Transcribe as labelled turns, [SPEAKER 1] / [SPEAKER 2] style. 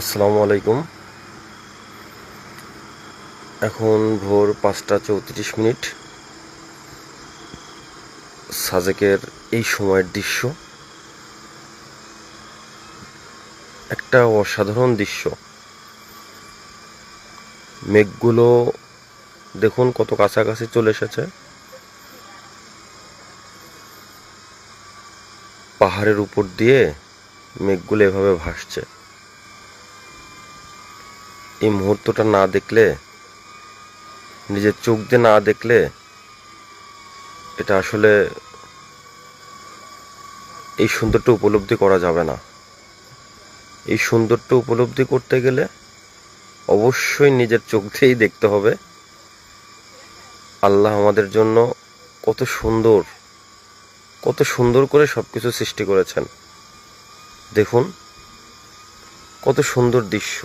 [SPEAKER 1] আসসালামু আলাইকুম। এখন ভোর পাঁচটা চৌত্রিশ মিনিট। সাজেকের এই সময়ের দৃশ্য। একটা অসাধারণ দৃশ্য। মেঘগুলো দেখুন কত কাছাকাছি চলে এসেছে। পাহাড়ের উপর দিয়ে মেঘগুলো এভাবে ভাসছে। এই মুহূর্তটা না দেখলে, নিজের চোখ দিয়ে না দেখলে, এটা আসলে এই সুন্দরটা উপলব্ধি করা যাবে না। এই সুন্দরটা উপলব্ধি করতে গেলে অবশ্যই নিজের চোখ দিয়েই দেখতে হবে, আল্লাহ আমাদের জন্য কত সুন্দর কত সুন্দর করে সব কিছু সৃষ্টি করেছেন। দেখুন, কত সুন্দর দৃশ্য।